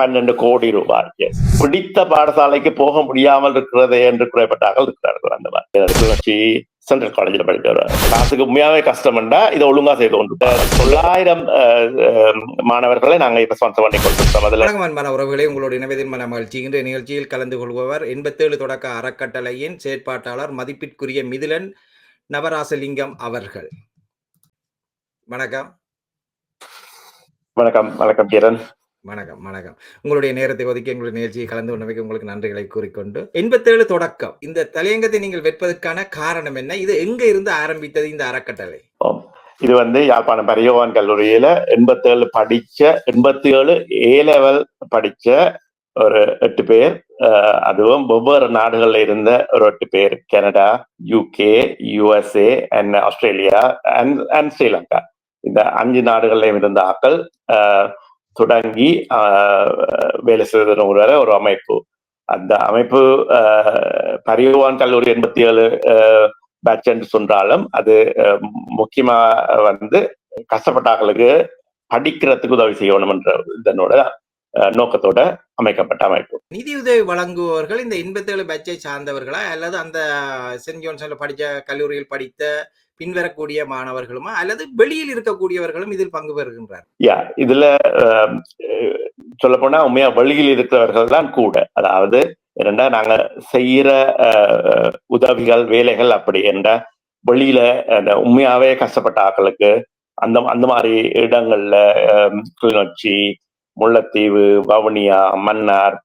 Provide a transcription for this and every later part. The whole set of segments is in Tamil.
பன்னெண்டு கோடி ரூபாய். பிடித்த பாடசாலைக்கு போக முடியாமல் இருக்கிறதே என்று குறைப்பட்டார்கள் இருக்கிறார்கள் அந்த மாதிரி. சென்ட்ரல் காலேஜில் படித்தவர். காசுக்கு உண்மையாவே கஷ்டம்டா இதை ஒழுங்கா செய்து கொண்டு தொள்ளாயிரம் மாணவர்களை நாங்க இப்ப ஸ்பான்சர் பண்ணி கொடுத்துருக்கோம் அதுல. அன்பான உறவுகளே உங்களோட இணைவதின் மன மகிழ்ச்சி. இன்றைய நிகழ்ச்சியில் கலந்து கொள்பவர் எண்பத்தேழு தொடக்க அறக்கட்டளையின் செயற்பாட்டாளர் மதிப்பிற்குரிய மிதிலன் நவராசலிங்கம் அவர்கள். வணக்கம். வணக்கம் வணக்கம் கிரண். வணக்கம் வணக்கம். உங்களுடைய நேரத்தை ஒதுக்கி எங்களுடைய நிகழ்ச்சியை கலந்து கொண்டமைக்கு உங்களுக்கு நன்றிகளை கூறிக்கொண்டு எண்பத்தேழு தொடக்கம். இந்த தலையங்கத்தை நீங்கள் வெற்பதற்கான காரணம் என்ன? இது எங்க இருந்து ஆரம்பித்தது இந்த அறக்கட்டளை? இது வந்து யாழ்ப்பாணம் பரியோவான் கல்லூரியில எண்பத்தேழு படிச்ச எண்பத்தி ஏழு ஏ லெவல் படிச்ச ஒரு எட்டு பேர். அதுவும் வெவ்வேறு நாடுகள்ல இருந்த ஒரு எட்டு பேர். Canada UK USA and Australia and and Sri Lanka இந்த அஞ்சு நாடுகள்லையும் இருந்த ஆக்கள் தொடங்கி வேலை செய்த ஒரு ஒரு அமைப்பு. அந்த அமைப்பு பரிவான் கல்லூரி எண்பத்தி ஏழு பேட்ச் என்று சொன்னாலும் அது முக்கியமா வந்து கஷ்டப்பட்டாக்களுக்கு படிக்கிறதுக்கு உதவி செய்யணும் என்ற இதனோட நோக்கத்தோட அமைக்கப்பட்ட அமைப்பு. நிதியுதவி வழங்குபவர்கள் இந்த எண்பத்தேழு பேட்சை சார்ந்தவர்களா? அல்லது அந்த சென்ட் ஜோன்ஸ்ல படித்த கல்லூரியில் படித்த பின்வரக்கூடிய மாணவர்களுமா? அல்லது வெளியில் இருக்கக்கூடியவர்களும் இதில் பங்கு பெறுகின்றார்? யா இதுல சொல்ல போனா உண்மையா வழியில் இருக்கிறவர்கள் தான் கூட. அதாவது என்னண்டா நாங்க செய்யற அஹ், உதவிகள் வேலைகள் அப்படி என்ற வெளியில அந்த உண்மையாவே கஷ்டப்பட்ட ஆட்களுக்கு அந்த அந்த மாதிரி இடங்கள்ல அஹ், கிளிநொச்சி முல்லைத்தீவு வவுனியா மன்னார்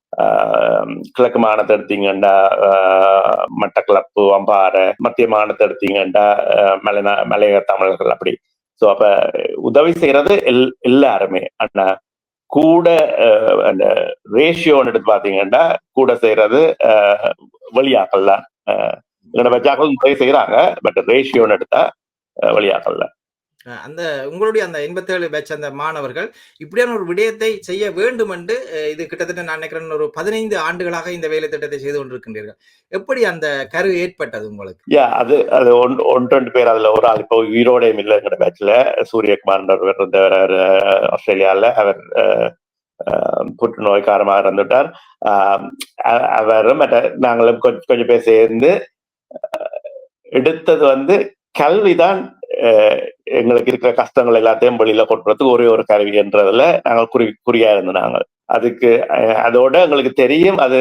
கிழக்கு மாநிலத்தை எடுத்தீங்கண்டா ஆஹ், மட்டக்களப்பு அம்பாறை மத்திய மாநிலத்தை எடுத்தீங்கண்டா மலைநா மலையக தமிழர்கள் அப்படி. ஸோ அப்ப உதவி செய்யறது எல் எல்லாருமே. அண்ணா கூட அந்த ரேஷியோன்னு எடுத்து பாத்தீங்கன்னா கூட செய்யறது அஹ், வெளியாக்கல் தான் அஹ், பச்சாக்கள் செய்யறாங்க பட் ரேஷியோன்னு எடுத்தா அஹ், அந்த உங்களுடைய அந்த எண்பத்தேழு பேட்ச் அந்த மாணவர்கள் இப்படியான ஒரு விடயத்தை செய்ய வேண்டும் என்று இது கிட்டத்தட்ட நான் நினைக்கிறேன் ஒரு பதினைந்து ஆண்டுகளாக இந்த வேலை திட்டத்தை செய்து கொண்டிருக்கின்றீர்கள். எப்படி அந்த கரு ஏற்பட்டது உங்களுக்கு? யா அது அது ஒன் ஒன் ரெண்டு பேர் அதுல ஒரு ஆள். இப்போ உயிரோடையும் இல்லைங்கிற பேட்ச்ல சூரியகுமார் இருந்தவர் ஆஸ்திரேலியால அவர் புற்றுநோய் காரமாக இருந்துட்டார் அவரும் அவர் மற்ற நாங்களும் கொஞ்சம் கொஞ்சம் பேர் சேர்ந்து எடுத்தது வந்து கல்விதான் அஹ், எங்களுக்கு இருக்கிற கஷ்டங்கள் எல்லாத்தையும் வெளியில கொட்டுறதுக்கு ஒரே ஒரு கருவி என்றதுல நாங்கள் குறி குறியா இருந்தோம் நாங்கள். அதுக்கு அதோட எங்களுக்கு தெரியும் அது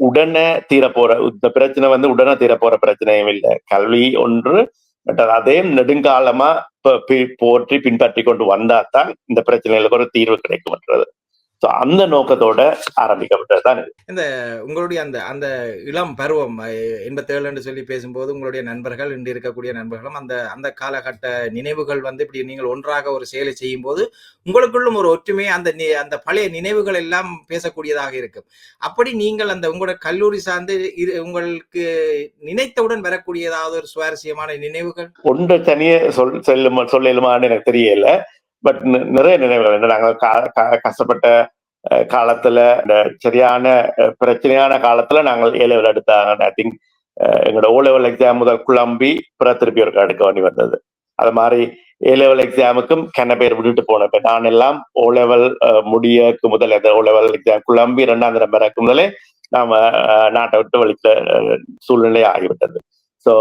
உடனே தீரப்போற இந்த பிரச்சனை வந்து உடனே தீரப்போற பிரச்சனையும் இல்லை. கல்வி ஒன்று பட் அதையும் நெடுங்காலமா போற்றி பின்பற்றி கொண்டு வந்தாதான் இந்த பிரச்சனைகளுக்கு ஒரு தீர்வு கிடைக்கும்ன்றது ஸோ அந்த நோக்கத்தோட ஆரம்பிக்கப்பட்டது தான் இது. உங்களுடைய அந்த அந்த இளம் பருவம் எண்பத்தேழு என்று சொல்லி பேசும்போது உங்களுடைய நண்பர்கள் இன்று இருக்கக்கூடிய நண்பர்களும் அந்த அந்த காலகட்ட நினைவுகள் வந்து இப்படி நீங்கள் ஒன்றாக ஒரு செயலை செய்யும் போது உங்களுக்குள்ளும் ஒரு ஒற்றுமை அந்த அந்த பழைய நினைவுகள் எல்லாம் பேசக்கூடியதாக இருக்கும். அப்படி நீங்கள் அந்த உங்களோட கல்லூரி சார்ந்து உங்களுக்கு நினைத்தவுடன் வரக்கூடிய ஏதாவது ஒரு சுவாரஸ்யமான நினைவுகள்? ஒன்று தனியே சொல் செல்லுமா சொல்லலுமான்னு எனக்கு தெரியல. பட் நிறைய நினைவுகள். என்ன நாங்கள் கஷ்டப்பட்ட காலத்துல இந்த சரியான பிரச்சனையான காலத்துல நாங்கள் ஏ லெவல் எடுத்தாங்க. ஐ திங்க் எங்களோட ஓ லெவல் எக்ஸாம் முதல் குழம்பி பிற திருப்பி ஒரு எடுக்க வேண்டி வந்தது. அது மாதிரி ஏ லெவல் எக்ஸாமுக்கும் கென்ன பேர் விட்டுட்டு போனேன். இப்ப நான் எல்லாம் ஓ லெவல் முடியக்கு முதல் ஓ லெவல் எக்ஸாம் குழம்பி இரண்டாம் தரம் பிறக்கு முதலே நாம நாட்டை விட்டு வலித்த சூழ்நிலை ஆகிவிட்டது. ஸோ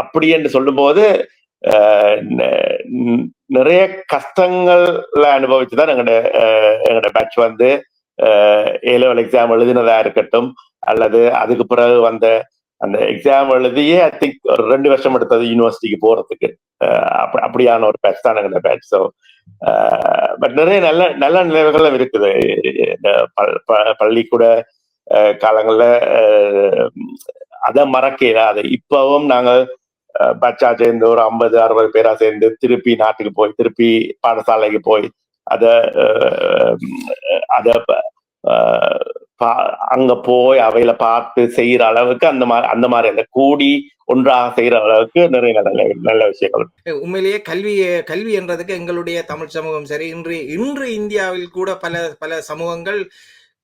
அப்படி என்று சொல்லும்போது நிறைய கஷ்டங்கள்ல அனுபவிச்சுதான் எங்களோட எங்களோட பேட்ச் வந்து ஏ லெவல் எக்ஸாம் எழுதினதா இருக்கட்டும் அல்லது அதுக்கு பிறகு வந்த அந்த எக்ஸாம் எழுதியே ஐ திங்க் ஒரு ரெண்டு வருஷம் எடுத்தது யூனிவர்சிட்டிக்கு போறதுக்கு அஹ், அப்படியான ஒரு பேட்ச் தான் எங்களோட பேட்ச் ஸோ பட் நிறைய நல்ல நல்ல நினைவுகளும் இருக்குது இந்த ப- பள்ளிக்கூட காலங்களில் காலங்கள்ல அதை மறக்கல அது இப்பவும் நாங்கள் பச்சா சேர்ந்து ஒரு ஐம்பது அறுபது பேரா சேர்ந்து திருப்பி நாட்டுக்கு போய் திருப்பி பாடசாலைக்கு போய் அத அத பா- அங்க போய் அவையில பார்த்து செய்யற அளவுக்கு அந்த மாதிரி அந்த மாதிரி அந்த கூடி ஒன்றாக செய்யற அளவுக்கு நிறைய நல்ல நல்ல விஷயங்கள் உண்மையிலேயே கல்வி கல்வி என்றதுக்கு எங்களுடைய தமிழ் சமூகம் சரி இன்று இன்று இந்தியாவில் கூட பல பல சமூகங்கள்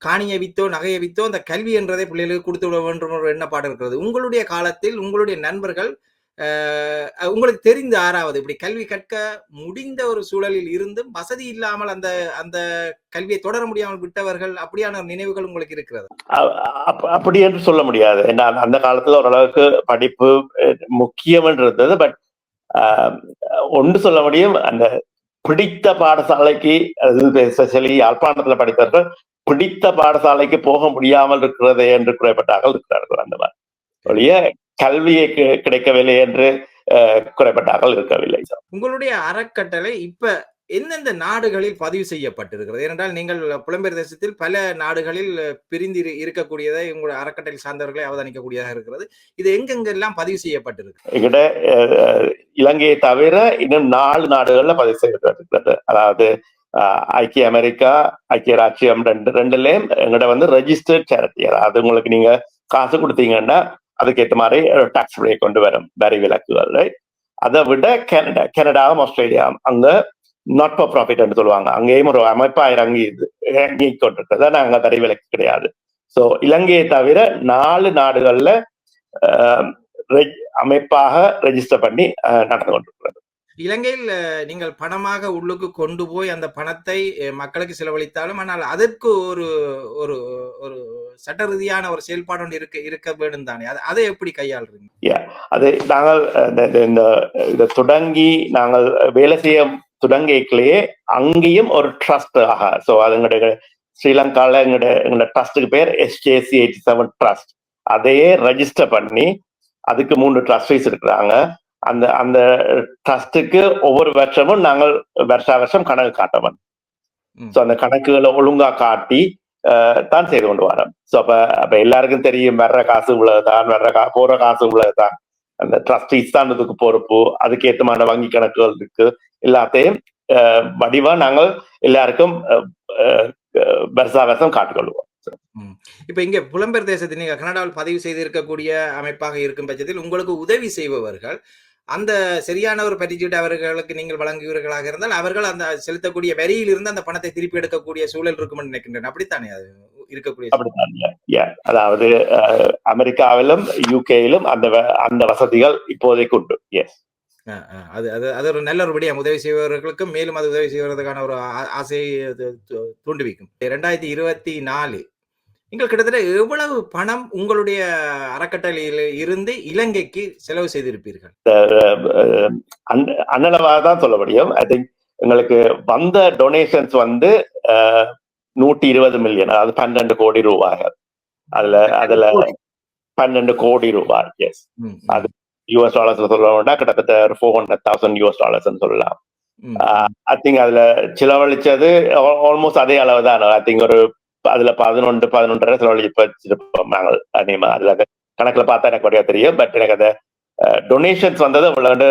காணியை வித்தோ நகையை வித்தோ அந்த கல்வி என்றதை பிள்ளைகளுக்கு கொடுத்து விட வேண்டும் ஒரு எண்ணப்பாடு இருக்கிறது. உங்களுடைய காலத்தில் உங்களுடைய நண்பர்கள் உங்களுக்கு தெரிந்த ஆறாவது இப்படி கல்வி கற்க முடிந்த ஒரு சூழலில் இருந்தும் வசதி இல்லாமல் அந்த அந்த கல்வியை தொடர முடியாமல் விட்டவர்கள் அப்படியான நினைவுகள் உங்களுக்கு இருக்கிறது? அப்- அப்படி என்று சொல்ல முடியாது. அந்த காலத்துல ஓரளவுக்கு படிப்பு முக்கியம் இருந்தது பட் ஒன்று சொல்ல முடியும் அந்த பிடித்த பாடசாலைக்கு எஸ்பெஷலி யாழ்ப்பாணத்துல படித்தவர்கள் பிடித்த பாடசாலைக்கு போக முடியாமல் இருக்கிறது என்று குறைப்பட்டார்கள் இருக்கிறார்கள் அந்த மாதிரி. ஒழிய கல்வியை கிடைக்கவில்லை என்று அஹ், குறைப்பட்டார்கள் இருக்கவில்லை. உங்களுடைய அறக்கட்டளை இப்ப எந்தெந்த நாடுகளில் பதிவு செய்யப்பட்டிருக்கிறது? ஏனென்றால் நீங்கள் புலம்பெயர் தேசத்தில் பல நாடுகளில் பிரிந்து இரு- இருக்கக்கூடியதை உங்களுடைய அறக்கட்டளை சார்ந்தவர்களை அவதானிக்கக்கூடியதாக இருக்கிறது. இது எங்கெங்கெல்லாம் பதிவு செய்யப்பட்டிருக்கு? இலங்கையை தவிர இன்னும் நாலு நாடுகள்ல பதிவு செய்யப்பட்டிருக்கிறது. அதாவது ஐக்கிய அமெரிக்கா ஐக்கிய ராச்சியம் ரெண்டு ரெண்டுலயும் எங்கிட்ட வந்து ரெஜிஸ்டர்ட் சேரிட்டி அதாவது உங்களுக்கு நீங்க காசு கொடுத்தீங்கன்னா அதுக்கேற்ற மாதிரி டாக்ஸ் பிரேக் கொண்டு வரும் வரி விலக்குகள் அதை விட கனடா கனடாவும் ஆஸ்திரேலியாவும் அங்க நாட் ஃபார் ப்ராஃபிட் என்று சொல்லுவாங்க. அங்கேயும் ஒரு அமைப்பா இறங்கி இறங்கி கொண்டிருக்கிறத ஆனா வரி விலக்கு கிடையாது. ஸோ இலங்கையை தவிர நாலு நாடுகள்ல அமைப்பாக ரெஜிஸ்டர் பண்ணி நடந்து கொண்டிருக்கிறது. இலங்கையில் நீங்கள் பணமாக உள்ளுக்கு கொண்டு போய் அந்த பணத்தை மக்களுக்கு செலவழித்தாலும் ஆனால் அதற்கு ஒரு ஒரு ஒரு சட்ட ரீதியான ஒரு செயல்பாடு ஒன்று இருக்க இருக்க வேண்டும் தானே? அது அதை எப்படி கையாளுறீங்க? அது நாங்கள் இந்த- இந்த- இதை தொடங்கி நாங்கள் வேலை செய்ய தொடங்கிக்கலையே அங்கேயும் ஒரு ட்ரஸ்ட் ஆக ஸோ அதுங்க ஸ்ரீலங்காவில் எங்களோட எங்களோட ட்ரஸ்ட்டுக்கு பேர் எஸ்ஜேசி எயிட்டி செவன் ட்ரஸ்ட் அதையே ரெஜிஸ்டர் பண்ணி அதுக்கு மூன்று ட்ரஸ்டீஸ் இருக்கிறாங்க. அந்த அந்த ட்ரஸ்ட்டுக்கு ஒவ்வொரு வருஷமும் நாங்கள் வருஷா வருஷம் கணக்கு காட்டவன். ஸோ அந்த கணக்குகளை ஒழுங்கா காட்டி தான் செய்து கொண்டு வரோம். ஸோ அப்ப அப்ப எல்லாருக்கும் தெரியும் வர்ற காசு இவ்வளவுதான் வர்ற கா போற காசு இவ்வளவுதான். அந்த ட்ரஸ்டீஸ் தான் இதுக்கு பொறுப்பு அதுக்கேற்றமான வங்கி கணக்குகள் இருக்கு. எல்லாத்தையும் வடிவா நாங்கள் எல்லாருக்கும் வருஷா வருஷம் காட்டிக்கொள்வோம். இப்ப இங்க புலம்பெயர் தேசத்தில் நீங்க கனடாவில் பதிவு செய்து இருக்கக்கூடிய அமைப்பாக இருக்கும் பட்சத்தில் உங்களுக்கு உதவி செய்பவர்கள் அந்த சரியான ஒரு பரிச்சீட்டு அவர்களுக்கு நீங்கள் வழங்குவீர்களாக இருந்தால் அவர்கள் அந்த செலுத்தக்கூடிய வரியில் இருந்து அந்த பணத்தை திருப்பி எடுக்கக்கூடிய சூழல் இருக்கும் நினைக்கின்றேன் அப்படித்தானே அது இருக்கக்கூடிய. அப்படித்தான். அதாவது அமெரிக்காவிலும் யூகேயிலும் அந்த அந்த வசதிகள் இப்போதைக்கு உண்டு. எஸ் அது அது அது ஒரு நல்ல ஒரு விடயம். உதவி செய்பவர்களுக்கும் மேலும் அது உதவி செய்வதற்கான ஒரு ஆசையை தூண்டுவிக்கும். இரண்டாயிரத்தி இருபத்தி நாலு நீங்கள் கிட்டத்தட்ட எவ்வளவு பணம் உங்களுடைய அறக்கட்டளையில் இருந்து இலங்கைக்கு செலவு செய்திருப்பீர்கள்? அன்னளவாக தான் சொல்ல முடியும். ஐ திங்க் எங்களுக்கு வந்த டொனேஷன்ஸ் வந்து நூற்றி இருபது மில்லியன் அதாவது பன்னெண்டு கோடி ரூபாய்கள் அதுல அதுல பன்னெண்டு கோடி ரூபாய் எஸ் அது யூஎஸ் டாலர்ஸ் சொல்லணும்னா கிட்டத்தட்ட ஒரு four hundred thousand US dollars சொல்லலாம். ஐ திங்க் அதுல செலவழிச்சது ஆல்மோஸ்ட் அதே அளவு தான் ஐ திங்க் ஒரு அதுல பதினொன்று பதினொன்றரை செலவழிச்சிருப்போம் நாங்கள் அதிகமா அதுல கணக்குல பார்த்தா எனக்கு வழியா தெரியும். பட் எனக்கு அந்த டொனேஷன்ஸ் வந்தது அவ்வளவு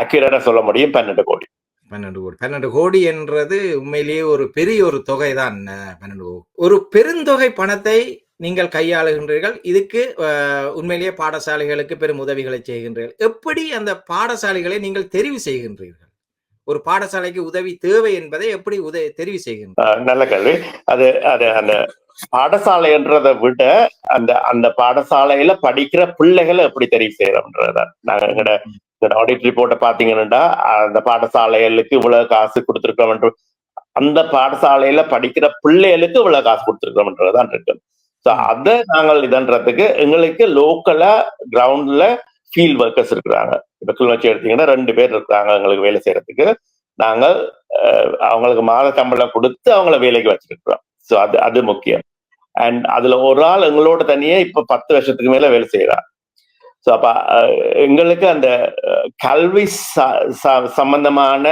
அக்யூரேட்டா சொல்ல முடியும். பன்னெண்டு கோடி. பன்னெண்டு கோடி. பன்னெண்டு கோடி என்றது உண்மையிலேயே ஒரு பெரிய ஒரு தொகை தான் பன்னெண்டு கோடி. ஒரு பெருந்தொகை பணத்தை நீங்கள் கையாளுகின்றீர்கள். இதுக்கு அஹ், உண்மையிலேயே பாடசாலைகளுக்கு பெரும் உதவிகளை செய்கின்றீர்கள். எப்படி அந்த பாடசாலைகளை நீங்கள் தெரிவு செய்கின்றீர்கள்? ஒரு பாடசாலைக்கு உதவி தேவை என்பதை எப்படி உத தெரிவு செய்கின்றீர்கள் அஹ், நல்ல கேள்வி. அது அது அந்த பாடசாலைன்றதை விட அந்த அந்த பாடசாலையில படிக்கிற பிள்ளைகளை எப்படி தெரிவு செய்யறோம்ன்றத. நாங்க எங்கட எங்கட ஆடிட் ரிப்போர்ட்டை பாத்தீங்கன்னா அந்த பாடசாலைகளுக்கு இவ்வளவு காசு கொடுத்துருக்கோம் அந்த பாடசாலையில படிக்கிற பிள்ளைகளுக்கு இவ்வளவு காசு கொடுத்துருக்கோம்ன்றதுதான் இருக்கு. ஸோ அதை நாங்கள் இதன்றதுக்கு எங்களுக்கு லோக்கலா கிரவுண்ட்ல ஃபீல்ட் ஒர்க்கர்ஸ் இருக்கிறாங்க. இப்ப கிளிநொச்சி எடுத்தீங்கன்னா ரெண்டு பேர் இருக்கிறாங்க எங்களுக்கு வேலை செய்யறதுக்கு. நாங்கள் அஹ், அவங்களுக்கு மாத சம்பளம் கொடுத்து அவங்கள வேலைக்கு வச்சிருக்கிறோம் ஸோ அது அது முக்கியம். அண்ட் அதுல ஒரு ஆள் எங்களோட தனியே இப்ப பத்து வருஷத்துக்கு மேல வேலை செய்யறான் ஸோ அப்ப அஹ், எங்களுக்கு அந்த கல்வி ச- ச- சம்பந்தமான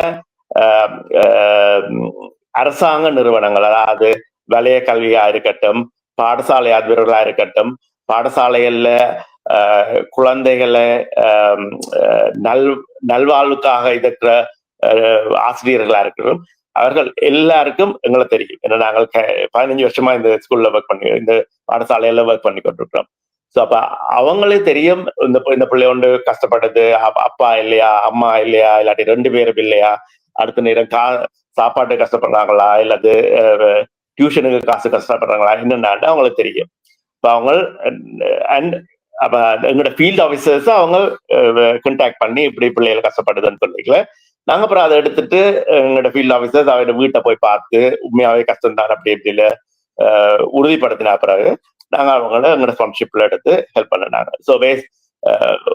அரசாங்க நிறுவனங்கள் அதாவது வலய கல்வியா இருக்கட்டும் பாடசாலை அதிபர்களா இருக்கட்டும் பாடசாலைகள்ல குழந்தைகளை அஹ், நல் நல்வாழ்வுக்காக இருக்கிற அஹ், ஆசிரியர்களா இருக்கிறோம் அவர்கள் எல்லாருக்கும் எங்களை தெரியும். ஏன்னா நாங்கள் பதினஞ்சு வருஷமா இந்த ஸ்கூல்ல ஒர்க் பண்ணி இந்த பாடசாலையில ஒர்க் பண்ணி கொண்டிருக்கிறோம். ஸோ அப்ப அவங்களே தெரியும் இந்த இந்த பிள்ளை ஒன்று கஷ்டப்பட்டது அப்பா இல்லையா அம்மா இல்லையா இல்லாட்டி ரெண்டு பேரும் இல்லையா அடுத்த நேரம் கா சாப்பாட்டு கஷ்டப்படுறாங்களா இல்லாது டியூஷனுக்கு காசு கஷ்டப்படுறாங்களா என்னென்னாட்டு அவங்களுக்கு தெரியும். இப்போ அவங்க அண்ட் அப்ப எங்களோட ஃபீல்ட் ஆஃபீஸர்ஸ் அவங்க கண்டாக்ட் பண்ணி இப்படி பிள்ளைகள் கஷ்டப்படுதுன்னு சொல்லிக்கல. நாங்க அப்புறம் அதை எடுத்துட்டு எங்களோட ஃபீல்ட் ஆஃபீஸர்ஸ் அவரோட வீட்டை போய் பார்த்து உண்மையாவே கஷ்டம் தான் அப்படி இப்படில உறுதிப்படுத்தின பிறகு நாங்க அவங்கள எங்களோட ஸ்பான்ஷிப்ல எடுத்து ஹெல்ப் பண்ணினாங்க. ஸோ வேஸ்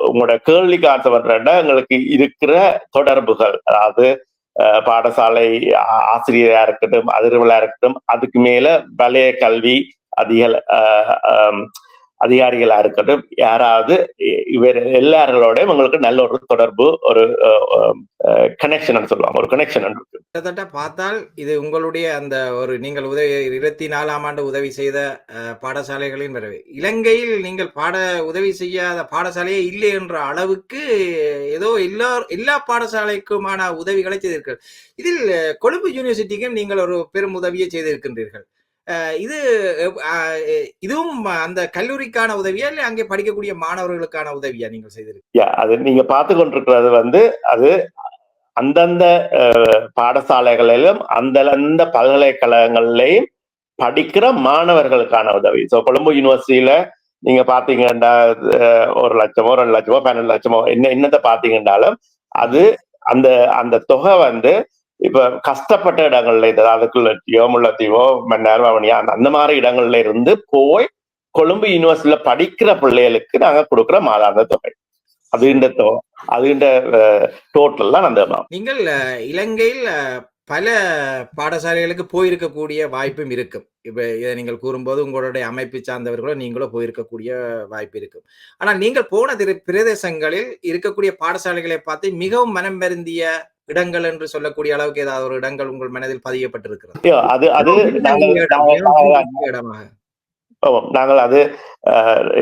உங்களோட கேள்விக்கு ஆன்சர் பண்றேன்னா எங்களுக்கு இருக்கிற தொடர்புகள் அதாவது பாடசாலை ஆசிரியரா இருக்கட்டும் அதிர்வலா இருக்கட்டும் அதுக்கு மேல வலய கல்வி அதிக ஆஹ் அதிகாரிகளா இருக்கட்டும் யாராவது இவர் எல்லாரோடையும் உங்களுக்கு நல்ல ஒரு தொடர்பு ஒரு கனெக்ஷன் சொல்லுவாங்க. ஒரு கனெக்ஷன் கிட்டத்தட்ட பார்த்தால் இது உங்களுடைய அந்த ஒரு நீங்கள் உதவி இருபத்தி நாலாம் ஆண்டு உதவி செய்த அஹ், பாடசாலைகளின் வரவு. இலங்கையில் நீங்கள் பாட உதவி செய்யாத பாடசாலையே இல்லை என்ற அளவுக்கு ஏதோ எல்லா எல்லா பாடசாலைக்குமான உதவிகளை செய்திருக்கள் இதில் கொழும்பு யூனிவர்சிட்டிக்கும் நீங்கள் ஒரு பெரும் உதவியை செய்திருக்கின்றீர்கள். இது இதுவும் அந்த கல்லூரிக்கான உதவியா இல்லை அங்கே படிக்கக்கூடிய மாணவர்களுக்கான உதவியா நீங்கள் செய்திருக்கீங்க? அது நீங்க பார்த்து கொண்டிருக்கிறது வந்து அது அந்தந்த பாடசாலைகளிலும் அந்தந்த பல்கலைக்கழகங்கள்லையும் படிக்கிற மாணவர்களுக்கான உதவி. ஸோ கொழும்பு யூனிவர்சிட்டியில நீங்க பாத்தீங்கன்னா ஒரு லட்சமோ ரெண்டு லட்சமோ பன்னெண்டு லட்சமோ என்ன என்னத்தை பாத்தீங்கன்னாலும் அது அந்த அந்த தொகை வந்து இப்ப கஷ்டப்பட்ட இடங்கள்ல இருந்து அதாவது குள்ளத்தியோ முள்ளத்தீவோ மன்னார் அந்த அந்த மாதிரி இடங்கள்ல இருந்து போய் கொழும்பு யூனிவர்சிட்டியில படிக்கிற பிள்ளைகளுக்கு நாங்க கொடுக்குற மாதாந்த தொகை. அதுண்ட தொகை அதுண்ட டோட்டல் தான் அந்த நீங்கள் இலங்கையில் பல பாடசாலைகளுக்கு போயிருக்கக்கூடிய வாய்ப்பும் இருக்கும். இப்ப இதை நீங்கள் கூறும்போது உங்களுடைய அமைப்பு சார்ந்தவர்களோ நீங்களோ போயிருக்கக்கூடிய வாய்ப்பு இருக்கும். ஆனால் நீங்கள் போன திரு- பிரதேசங்களில் இருக்கக்கூடிய பாடசாலைகளை பார்த்து மிகவும் மனம் வருந்திய இடங்கள் என்று சொல்லக்கூடிய அளவுக்கு ஏதாவது ஒரு இடங்கள் உங்கள் மனதில் பதியப்பட்டிருக்கிறது. அது அது நாங்கள் இடமாக? அது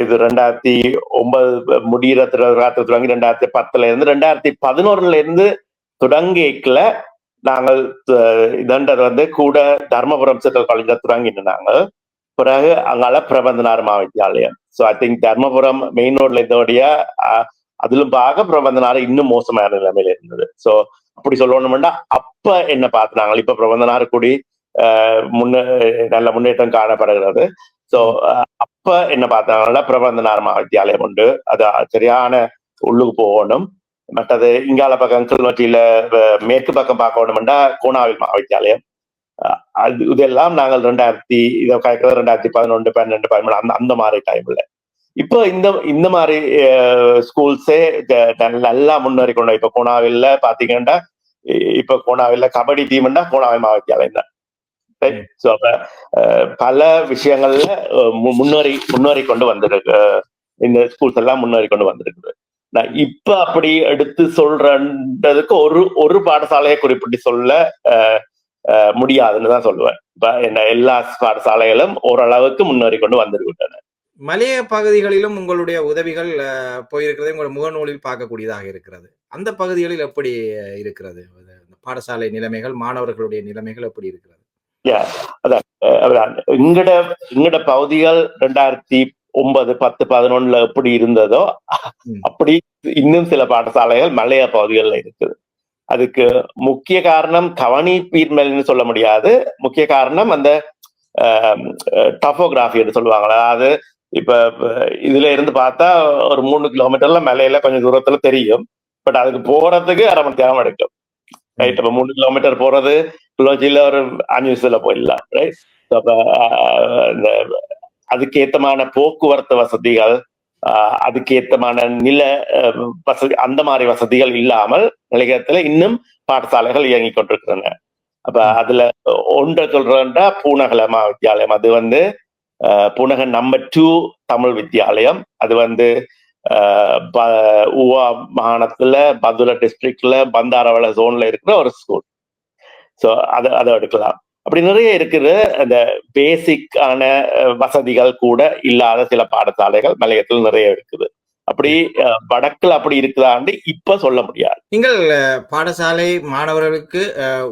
இது ரெண்டாயிரத்தி ஒன்பது முடிகிற திருவிழாத்து தொடங்கி ரெண்டாயிரத்தி பத்துல இருந்து ரெண்டாயிரத்தி பதினோருல இருந்து தொடங்கிக்கல. நாங்கள் இதண்டது வந்து கூட தர்மபுரம் சென்ட்ரல் காலேஜ்ல தொடங்கிட்டு நாங்கள். பிறகு அங்கால பிரபந்தனார் மகாவித்யாலயம் so I think Dharmapuram main ரோட்ல இதோடைய அஹ், அதிலும் பார்க்க பிரபந்தனார் இன்னும் மோசமான நிலைமையில இருந்தது. ஸோ அப்படி சொல்லணும்னா அப்ப என்ன பார்த்தாங்க இப்ப பிரபந்தனார் கூடி அஹ், முன்ன நல்ல முன்னேற்றம் காணப்படுகிறது. ஸோ அப்ப என்ன பார்த்தாங்கன்னா பிரபந்தனார் மகாவித்தியாலயம் உண்டு. அது சரியான உள்ளுக்கு போகணும். மற்றது இங்கால பக்கம் கிளிநொச்சியில மேற்கு பக்கம் பார்க்கணும்னா கோணாவில் மகாவித்தியாலயம். அது இதெல்லாம் நாங்கள் ரெண்டாயிரத்தி இதை கழிக்கிறது ரெண்டாயிரத்தி பதினொன்று பன்னெண்டு பதிமூணு அந்த அந்த மாதிரி டைம்ல இப்போ இந்த இந்த மாதிரி ஸ்கூல்ஸே நல்லா முன்னேறி கொண்டு இப்ப கோணாவில்ல பாத்தீங்கன்னா இப்ப கோணாவில்ல கபடி டீம்னா கோணாவில் மகாவித்யாலயம் தான். ஸோ பல விஷயங்கள்ல முன்னேறி முன்னேறி கொண்டு வந்திருக்கு. இந்த ஸ்கூல்ஸ் எல்லாம் முன்னேறி கொண்டு வந்திருக்குது. நான் இப்ப அப்படி எடுத்து சொல்றதுக்கு ஒரு ஒரு பாடசாலையை குறிப்பிட்டு சொல்ல முடியாதுன்னு தான் சொல்லுவேன். இப்ப என்ன எல்லா பாடசாலைகளும் ஓரளவுக்கு முன்னேறி கொண்டு வந்திருக்கின்றன. மலைய பகுதிகளிலும் உங்களுடைய உதவிகள் போயிருக்கிறதை உங்களோட முகநூலில் பார்க்கக்கூடியதாக இருக்கிறது. அந்த பகுதிகளில் எப்படி இருக்கிறது? பாடசாலை நிலைமைகள் மாணவர்களுடைய நிலைமைகள் எப்படி இருக்கிறது? எங்கட எங்கட பகுதிகள் ரெண்டாயிரத்தி ஒன்பது பத்து பதினொன்னுல எப்படி இருந்ததோ. அப்படி இன்னும் சில பாடசாலைகள் மலைய பகுதிகளில் இருக்குது. அதுக்கு முக்கிய காரணம் கவனிப்பீர்மல்னு சொல்ல முடியாது. முக்கிய காரணம் அந்த டஃபோகிராஃபி என்று சொல்லுவாங்க அதாவது இப்ப இதுல இருந்து பார்த்தா ஒரு மூணு கிலோமீட்டர்ல மலையில கொஞ்சம் தூரத்துல தெரியும். பட் அதுக்கு போறதுக்கு அரை மணி நேரம் எடுக்கும். ரைட் இப்ப மூணு கிலோமீட்டர் போறது கிலோஜில ஒரு அஞ்சு போயிடலாம். ரைட் அப்ப இந்த அதுக்கேத்தமான போக்குவரத்து வசதிகள் அதுக்கேத்தமான நில வசதி அந்த மாதிரி வசதிகள் இல்லாமல் நிலையத்துல இன்னும் பாடசாலைகள் இயங்கிக் கொண்டிருக்கின்றன. அப்ப அதுல ஒன்றை சொல்றேன்டா பூனகல வித்யாலயம் அது வந்து புனகன் நம்பர் டூ தமிழ் வித்யாலயம். அது வந்து ப- ஊவா மாகாணத்துல பதுல டிஸ்ட்ரிக்ட்ல பந்தாரவள ஜோன்ல இருக்கிற ஒரு ஸ்கூல் ஸோ அதை அதை எடுக்கலாம். அப்படி நிறைய இருக்குது. அந்த பேசிக்கான வசதிகள் கூட இல்லாத சில பாடசாலைகள் மலையத்தில் நிறைய இருக்குது. அப்படி வடக்குல அப்படி இருக்குதான்னு இப்ப சொல்ல முடியாது. நீங்கள் பாடசாலை மாணவர்களுக்கு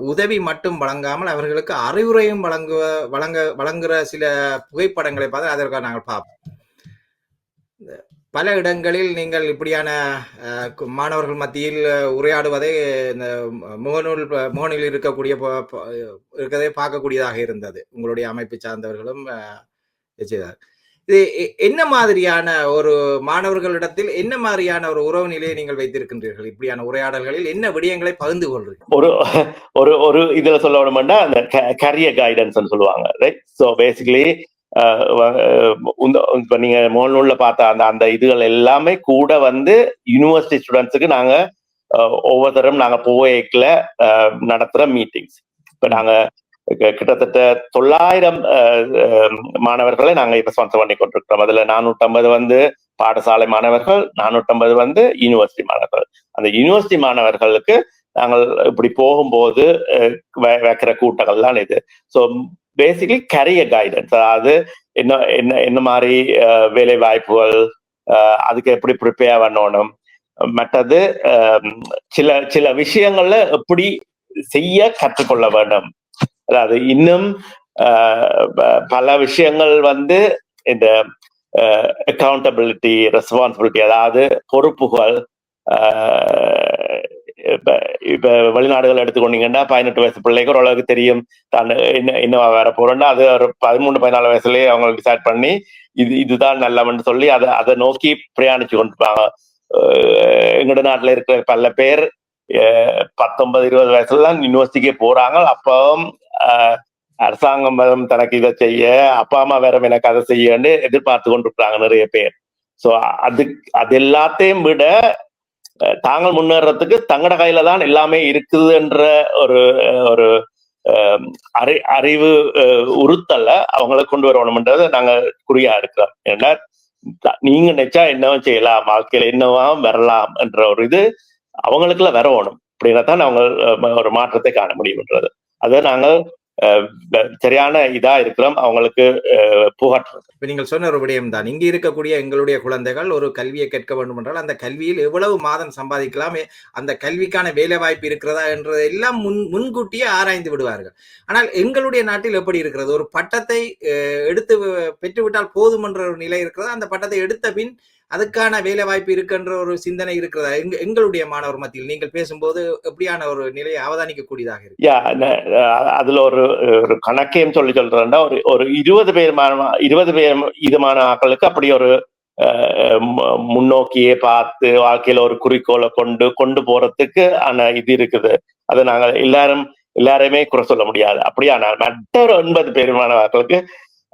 உதவி மட்டும் வழங்காமல் அவர்களுக்கு அறிவுரையும் வழங்குவ வழங்க வழங்குற சில புகைப்படங்களை பார்த்து அதற்காக நாங்கள் பார்ப்போம். பல இடங்களில் நீங்கள் இப்படியான அஹ், மாணவர்கள் மத்தியில் உரையாடுவதை இந்த முகநூல் முகநூலில் இருக்கக்கூடிய இருக்கிறதை இருக்கதை பார்க்கக்கூடியதாக இருந்தது. உங்களுடைய அமைப்பு சார்ந்தவர்களும் செய்தார் இது என்ன மாதிரியான ஒரு மாணவர்களிடத்தில் என்ன மாதிரியான ஒரு உறவு நிலையை நீங்கள் வைத்திருக்கின்றீர்கள்? இப்படியான உரையாடல்களில் என்ன விடயங்களை பகிர்ந்து கொள்றீங்க ஒரு ஒரு ஒரு இதுல சொல்ல வேணும்னா அந்த கரியர் கைடன்ஸ் சொல்லுவாங்க. ரைட் ஸோ பேசிக்கலி இப்ப நீங்க மோனூல்ல பார்த்த அந்த அந்த இதுகள் எல்லாமே கூட வந்து யூனிவர்சிட்டி ஸ்டூடெண்ட்ஸுக்கு நாங்க ஒவ்வொருத்தரும் நாங்க போவேக்கில் நடத்துற மீட்டிங்ஸ் இப்ப நாங்க கிட்டத்தட்ட தொள்ளாயிரம் மாணவர்களை நாங்க இப்ப ஸ்பான்சர் பண்ணி கொண்டிருக்கிறோம். அதுல நானூற்றம்பது வந்து பாடசாலை மாணவர்கள் நானூற்றம்பது வந்து யூனிவர்சிட்டி மாணவர்கள். அந்த யூனிவர்சிட்டி மாணவர்களுக்கு நாங்கள் இப்படி போகும்போது வைக்கிற கூட்டங்கள் தான் இது. ஸோ பேசிக்கலி கரியர் கைடன்ஸ் அதாவது என்ன என்ன என்ன மாதிரி வேலை வாய்ப்புகள் அஹ், அதுக்கு எப்படி ப்ரிப்பேர் பண்ணணும். மற்றது சில சில விஷயங்கள்ல எப்படி செய்ய கற்றுக்கொள்ள வேண்டும். அதாவது இன்னும் ப- பல விஷயங்கள் வந்து இந்த அக்கௌண்டபிலிட்டி ரெஸ்பான்சிபிலிட்டி அதாவது பொறுப்புகள் இப்ப வெளிநாடுகள் எடுத்துக்கொண்டீங்கன்னா பதினெட்டு வயசு பிள்ளைக்கு ஓரளவுக்கு தெரியும். தான் என்ன இன்னும் வேற போறோம்னா அது ஒரு பதிமூணு பதினாலு வயசுலயே அவங்க டிசைட் பண்ணி இது இதுதான் நல்லவன்னு சொல்லி அதை அதை நோக்கி பிரயாணிச்சு கொண்டிருப்பாங்க. அஹ் எங்கட நாட்டுல இருக்கிற பல பேர் பத்தொன்பது இருபது வயசுல தான் யூனிவர்சிட்டிக்கே போறாங்க. அப்பவும் அரசாங்கம் வரும் தனக்கு இதை செய்ய அப்பா அம்மா வேற எனக்கு அதை செய்யன்னு எதிர்பார்த்து கொண்டிருக்கிறாங்க நிறைய பேர். சோ அது அது எல்லாத்தையும் விட தாங்கள் முன்னேறதுக்கு தங்கட கையில தான் எல்லாமே இருக்குதுன்ற ஒரு ஒரு அறி அறிவு உறுத்தல அவங்களை கொண்டு வரணும்ன்றதை நாங்க குறியா இருக்கிறோம். ஏன்னா நீங்க நினைச்சா என்னவும் செய்யலாம் வாழ்க்கையில என்னவாம் வரலாம் என்ற ஒரு இது அவங்களுக்குள்ள வரணும். அப்படின்னா தான் அவங்க ஒரு மாற்றத்தை காண முடியும்ன்றது அதை நாங்கள் சரியான இதா இருக்கிறோம். அவங்களுக்கு அஹ், இப்ப நீங்கள் சொன்ன ஒரு விடயம் தான். இங்க இருக்கக்கூடிய எங்களுடைய குழந்தைகள் ஒரு கல்வியை கேட்க வேண்டும் என்றால் அந்த கல்வியில் எவ்வளவு மாதம் சம்பாதிக்கலாம் அந்த கல்விக்கான வேலை வாய்ப்பு இருக்கிறதா என்றதை எல்லாம் முன் முன்கூட்டியே ஆராய்ந்து விடுவார்கள். ஆனால் எங்களுடைய நாட்டில் எப்படி இருக்கிறது? ஒரு பட்டத்தை எடுத்து பெற்றுவிட்டால் போதும் என்ற ஒரு நிலை இருக்கிறதா? அந்த பட்டத்தை எடுத்த பின் அதுக்கான வேலை வாய்ப்பு இருக்குன்ற ஒரு சிந்தனை இருக்கிறதா? எங்க எங்களுடைய மாணவர் மத்தியில் நீங்கள் பேசும்போது எப்படியான ஒரு நிலையை அவதானிக்கக்கூடியதாக இருக்கு? யா அதுல ஒரு ஒரு கணக்கையும் சொல்லி சொல்றேன்னா ஒரு ஒரு இருபது பேர் மா- இருபது பேர் இதுமான ஆக்களுக்கு அப்படி ஒரு அஹ், முன்னோக்கியே பார்த்து வாழ்க்கையில ஒரு குறிக்கோளை கொண்டு கொண்டு போறதுக்கு ஆன இது இருக்குது. அதை நாங்கள் எல்லாரும் எல்லாருமே குறை சொல்ல முடியாது. அப்படியானால் மற்ற ஒரு ஒன்பது மாணவர்களுக்கு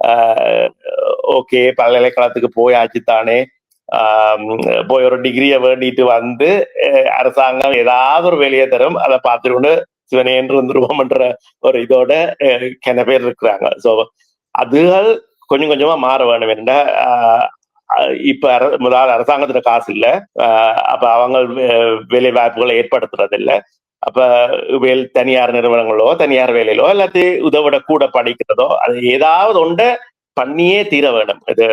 ஆஹ் ஓகே பல்கலைக்கழகத்துக்கு போயாச்சு தானே போய் ஒரு டிகிரியை வேண்டிட்டு வந்து அரசாங்கம் ஏதாவது ஒரு வேலையை தரும். அதை பார்த்துட்டு சிவனேன்று வந்துருவோம்ன்ற ஒரு இதோட கென கன பேர் இருக்கிறாங்க. ஸோ அதுகள் கொஞ்சம் கொஞ்சமா மாற வேணும் என்ற இப்ப அர- முதல் அரசாங்கத்துல காசு இல்ல. அப்ப அவங்க வேலை வாய்ப்புகளை ஏற்படுத்துறது இல்ல அப்ப வேல் தனியார் நிறுவனங்களோ தனியார் வேலையிலோ எல்லாத்தையும் உதவிட கூட படிக்கிறதோ அது ஏதாவது ஒன்றை பண்ணியே தீர வேண்டும். இது